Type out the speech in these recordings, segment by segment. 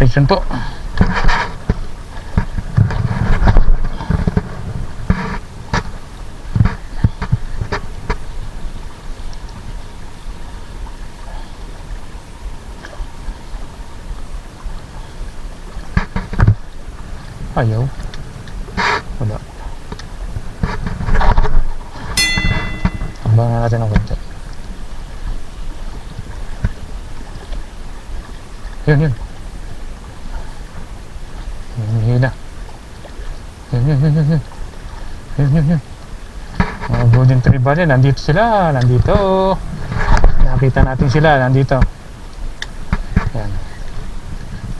Attention po. Ayaw. Wala. Abangan natin ang konti. Yun. Yun, hina. Yun, yun, yun, yun, yun. Yun, yun, yun. Mga Golden Tree Valley, nandito sila, nandito. Nakita natin sila, nandito. Yan.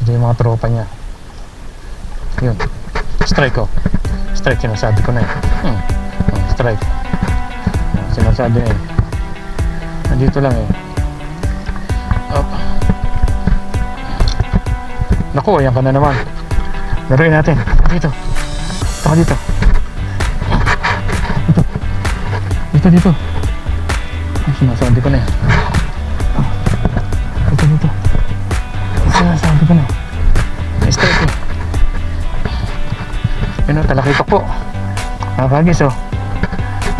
Ito yung mga tropa niya. Yun. Strike ko. Strike, sinasabi ko na eh. Hmm. Hmm, Strike. Ah, Sinasabi na eh. Nandito lang eh. Up. Naku, ayan ka na naman. Laruin natin. Dito. Ito ka dito. Dito. Dito. Ay, Sinasabi ko na eh. Dito, dito. Sinasabi ko na eh. Strike eh. Yun o, talakita po. Mga kagis o.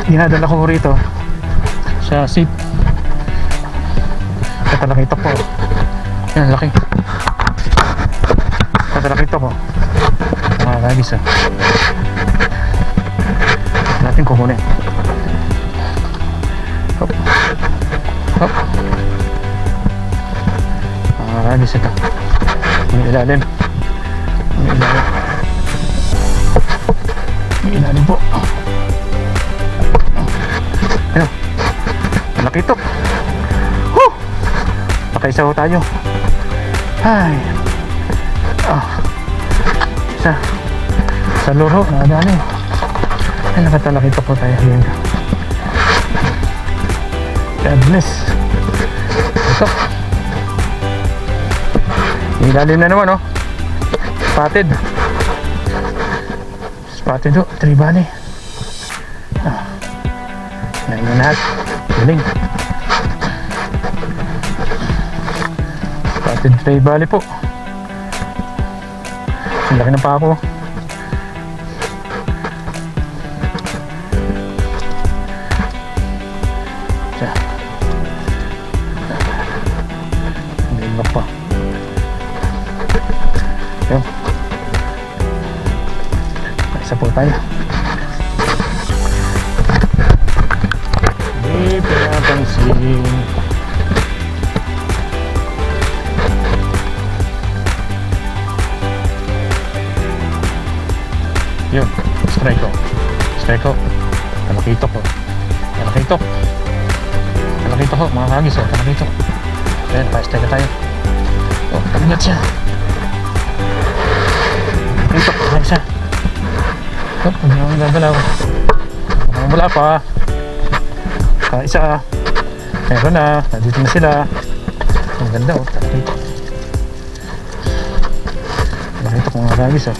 Dinadala ko rito sa seat. Sa talakita po. Yan, laki. Sa talakita po. Mga kagis o. Natin kukunin. Mga kagis ito. May ilalim. May ilalim. May ilalim po. Ano? Nakitok. Whew! Nakaisa ho tayo. Ay. Ah. Sa sa luro, nakadali. Ay, nakatalakita po tayo. Ayan ka. God bless. Ito. Ilalim na naman, oh. Spotted. Spotted Tree Valley. Ah. Nain na lahat. Galing. Spotted Valley po. Ang laki ng pako. Siya. Yun. Isa po tayo. Hindi pinapansin. Yun, strike ko. Strike ko. Talakito ko. Talakito. Talakito ko, mga kagis oh. Talakito. Ayan, pa-strike na tayo. Oh, talingat siya. Dito, ayan siya. Oh, hindi naman gagalaw. Mukhang wala pa. Ah, isa. Meron na. Nandito na sila. Ang ganda oh. Dito. Nakita ko mga oh.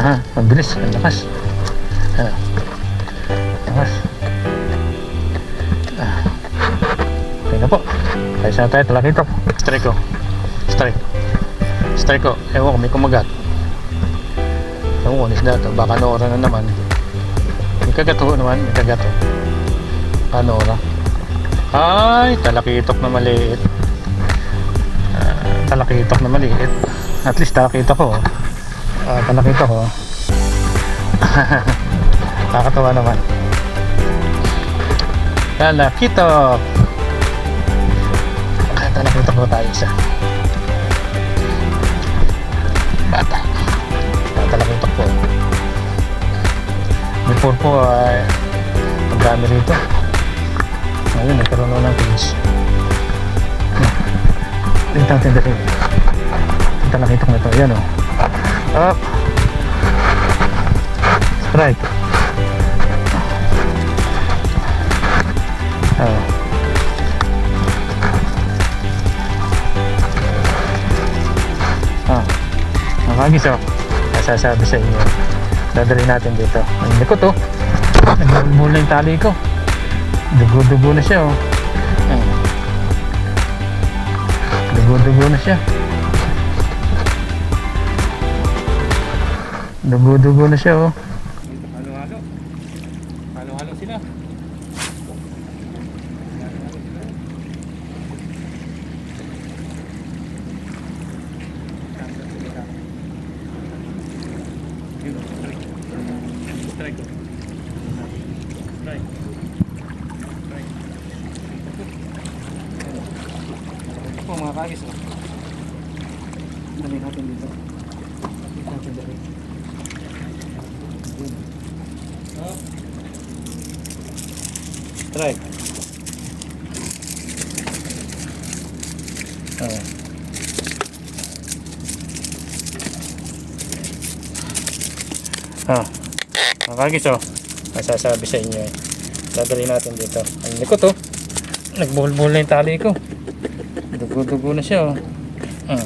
Ah, ang bilis. Ang lakas. Ah. Lakas. Ah. Okay na po. Kaya sana tayo talakito. Strike ko. Strike. Strike ko. Ewan ko, may kumagat. Ewan ko, nisda to. Baka noora na naman. May kagato naman. May kagato. Panora. Ay, talakitok na maliit. Ah, talakitok na maliit. At least nakakita ko. Ah, talakita ko. Nakakatawa naman. Talakitok. Ah, ko tayo isa. Bata. Ah, Talakitok po. Before po ay ang dami rito. Ngayon, nagkaroon ako ng page. Tingnan natin dito. Ang talakitok na ito. Yan o. Up. Strike. Oh. hagis oh masasabi sa inyo. Dadali natin dito. Ang likot oh. Nagmula yung tali ko. Dugo-dugo na siya oh. Dugo-dugo na siya. Dugo-dugo na siya oh. Strike. Oh. Ah. Mga kagis oh. Masasabi sa inyo eh. Dadali natin dito. Ang likot oh. Nagbuhol-buhol na yung tali ko. Dugo-dugo na siya oh. Ah.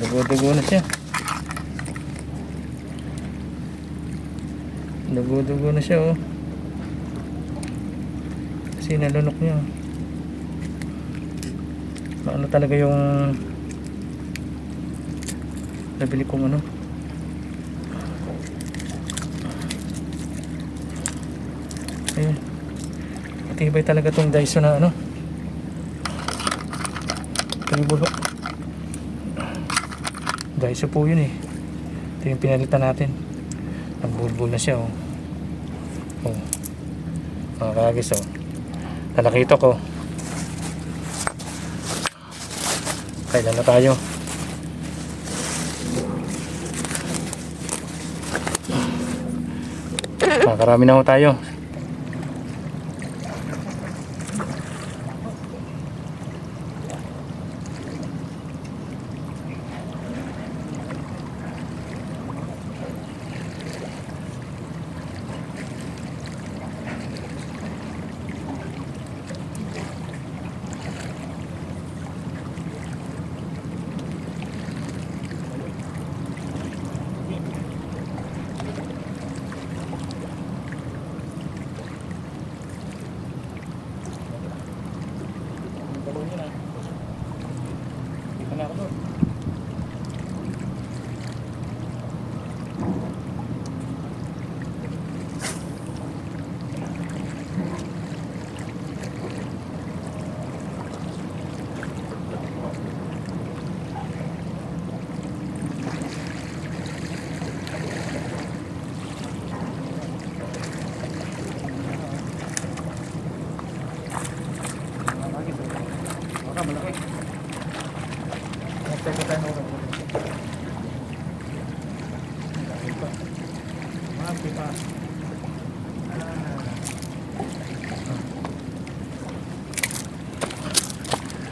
Dugo-dugo na siya. Dugo-dugo na siya oh. Kasi nalunok niya. Ano talaga yung nabili kong ano Ayun. Matibay talaga tong Daiso na ano. Pinibulok. Daiso po yun eh. Ito yung pinalitan natin. Nagbulbul na siya oh. Oh. Mga kagis oh. Nalakita ko. Kailan na tayo? Makarami na ho tayo.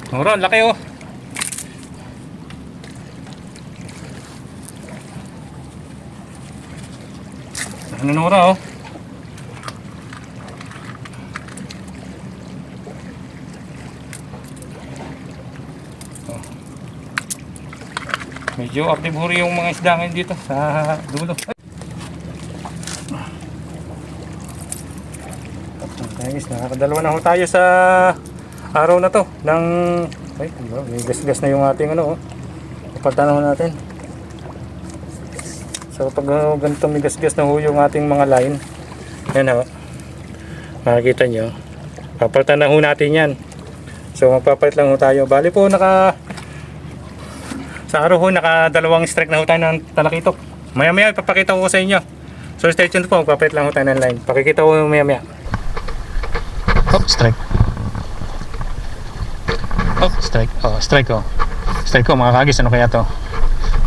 Ang laki oh. Ano Nora oh. Oh. Medyo active yung mga isda ngayon dito sa dulo. Guys, nakakadalawa na ho tayo sa araw na to ng ay, diba, may gas-gas na yung ating ano oh. Ipagtanaw natin. So pag uh, ganito may gas-gas na ho yung ating mga line, yan ho. Makikita nyo. Papalitan ho natin yan. So magpapalit lang ho tayo. Bali po naka sa araw ho naka dalawang strike na ho tayo ng talakitok. Maya maya ipapakita ko sa inyo. So stay tuned po, magpapalit lang ho tayo ng line. Pakikita ko maya maya. Oh, strike. Oh, strike. Oh, strike oh. Strike ko mga kagis. Ano kaya to?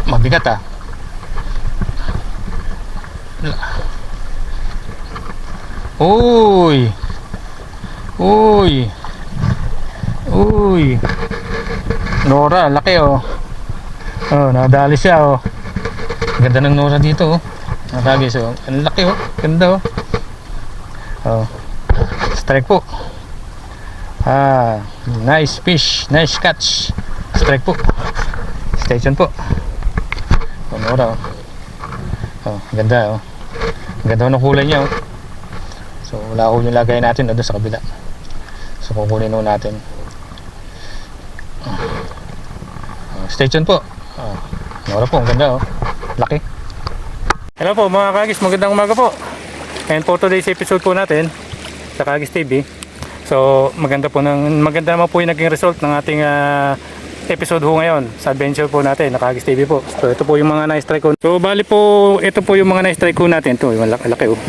Mabigat ah. Uy! Uy! Uy! Nora, laki oh. Oh, nadali siya oh. Ganda ng Nora dito oh. Mga kagis oh. Ang laki oh. Ganda oh. Oh. Strike po. Ah, nice fish, nice catch. Strike po. Station po. Panora oh. Oh, ganda oh. Ganda ng kulay niya oh. So wala ko yung lagay natin oh, doon sa kabila. So kukunin ho natin. stay tuned po. Oh, Nora po, ang ganda oh. Laki. Hello po mga kagis, magandang umaga po. And for today's episode po natin sa Kagis TV. So maganda po ng maganda naman po yung naging result ng ating ah, episode ho ngayon sa adventure po natin na Kagis TV po. So ito po yung mga na-strike ko. So bali po, ito po yung mga na-strike ko natin. Ito, yung laki, laki oh.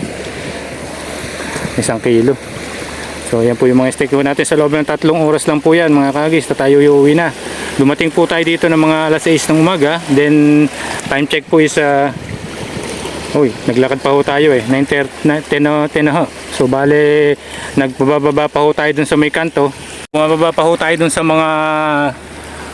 Isang kilo. So yan po yung mga steak po natin sa loob ng tatlong oras lang po yan mga kagis tayo uuwi na. Dumating po tayo dito ng mga alas 6 ng umaga. Then time check po is uh, Uy, naglakad pa ho tayo eh. 9.10 na, 10 na, 10 na ho. So bale, nagbababa pa ho tayo dun sa may kanto. Bumababa pa ho tayo dun sa mga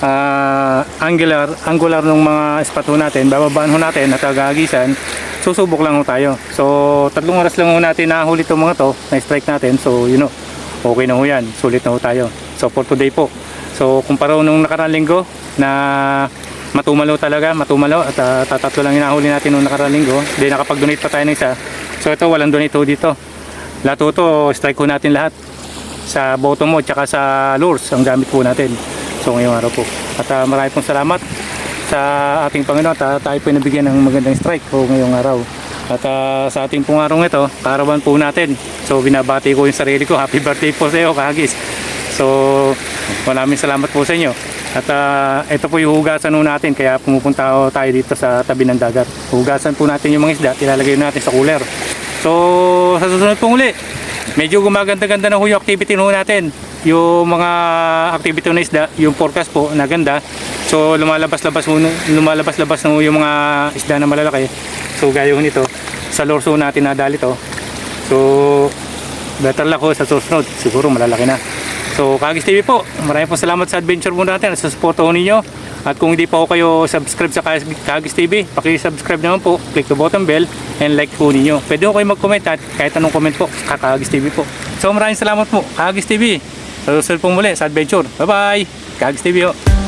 ah, angular, angular ng mga spot natin. Bababaan ho natin at agagisan. Susubok lang ho tayo. So tatlong oras lang ho natin nahuli itong mga to. Na-strike natin. So you know, okay na ho yan. Sulit na ho tayo. So for today po. So kumpara nung nakarang linggo na matumalo talaga, matumalo at uh, tatatlo lang yung nahuli natin nung nakarang linggo. Then nakapag-donate pa tayo ng isa. So ito walang donate ho dito. Lahat to, strike ho natin lahat. Sa bottom mo tsaka sa lures ang gamit po natin. So ngayong araw po. At uh, marami pong salamat sa ating Panginoon at uh, tayo po nabigyan ng magandang strike po ngayong araw. At uh, sa ating pong araw ito, karawan po natin. So binabati ko yung sarili ko. Happy birthday po sa iyo, Kagis. So maraming salamat po sa inyo. At ah, ito po yung hugasan po natin kaya pumupunta tayo dito sa tabi ng dagat. Hugasan po natin yung mga isda, ilalagay natin sa cooler. So sa susunod pong uli, medyo gumaganda-ganda na ho yung activity ho natin. Yung mga activity na isda, yung forecast po, naganda. So lumalabas-labas lumalabas-labas na yung mga isda na malalaki. So gaya ho nito, sa lorso natin nadali to. So better luck ho sa susunod, siguro malalaki na. So, Kagis TV po, maraming po salamat sa adventure mo natin at sa support ninyo. At kung hindi pa po kayo subscribe sa Kagis TV, paki-subscribe naman po, click the button bell, and like po ninyo. Pwede ho kayo mag-comment at kahit anong comment po, sa Kagis TV po. So, maraming salamat po, Kagis TV. Sa susunod pong muli sa adventure. Bye-bye! Kagis TV ho.